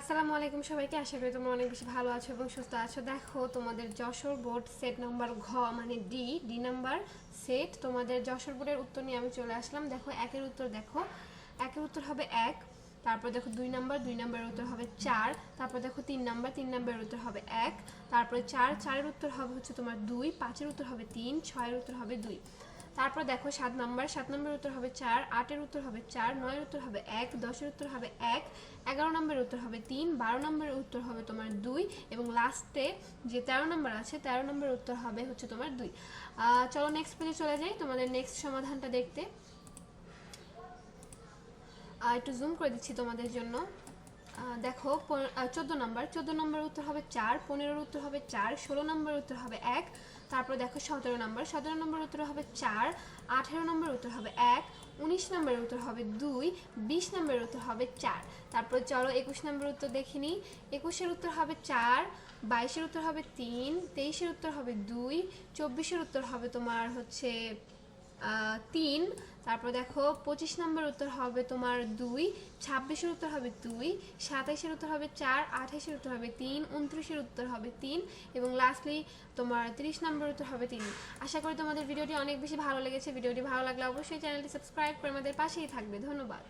আসসালামু আলাইকুম সবাইকে, আশা করি তোমরা অনেক বেশি ভালো আছো এবং সুস্থ আছো। দেখো, তোমাদের যশোর বোর্ড সেট নাম্বার ঘ মানে ডি ডি নাম্বার সেট তোমাদের যশোর বোর্ডের উত্তর নিয়ে আমি চলে আসলাম। দেখো, একের উত্তর দেখো। একের উত্তর হবে এক, তারপর দেখো দুই নাম্বার দুই নাম্বারের উত্তর হবে চার, তারপর দেখো তিন নাম্বার তিন নাম্বারের উত্তর হবে এক, তারপরে চার, চারের উত্তর হবে হচ্ছে তোমার দুই, পাঁচের উত্তর হবে তিন, ছয়ের উত্তর হবে দুই। তারপর দেখো সাত নাম্বার, সাত নম্বরের উত্তর হবে চার, আটের উত্তর হবে চার, নয়ের উত্তর হবে এক, দশের উত্তর হবে এক, এগারো নম্বরের উত্তর হবে তিন, বারো নম্বরের উত্তর হবে তোমার দুই, এবং লাস্টে যে তেরো নম্বর আছে, তেরো নম্বরের উত্তর হবে হচ্ছে তোমার দুই। চলো নেক্সট পেজে চলে যাই তোমাদের নেক্সট সমাধানটা দেখতে। একটু জুম করে দিচ্ছি তোমাদের জন্য। দেখো চোদ্দ নম্বর চোদ্দ নম্বর উত্তর হবে চার পনেরোর উত্তর হবে চার ষোলো নম্বর উত্তর হবে এক তারপর দেখো সতেরো নম্বর সতেরো নম্বর উত্তর হবে চার আঠেরো নম্বর উত্তর হবে এক উনিশ নম্বরের উত্তর হবে দুই বিশ নম্বরের উত্তর হবে চার তারপর চলো একুশ নম্বরের উত্তর দেখিনি একুশের উত্তর হবে চার বাইশের উত্তর হবে তিন তেইশের উত্তর হবে দুই চব্বিশের উত্তর হবে তোমার হচ্ছে তিন, তারপর দেখো পঁচিশ নম্বর উত্তর হবে তোমার দুই, ছাব্বিশের উত্তর হবে দুই, সাতাইশের উত্তর হবে চার, আঠাইশের উত্তর হবে তিন, উনত্রিশের উত্তর হবে তিন এবং লাস্টলি তোমার তিরিশ নম্বর উত্তর হবে তিন। আশা করি তোমাদের ভিডিওটি অনেক বেশি ভালো লেগেছে। ভিডিওটি ভালো লাগলে অবশ্যই চ্যানেলটি সাবস্ক্রাইব করে আমাদের পাশেই থাকবে। ধন্যবাদ।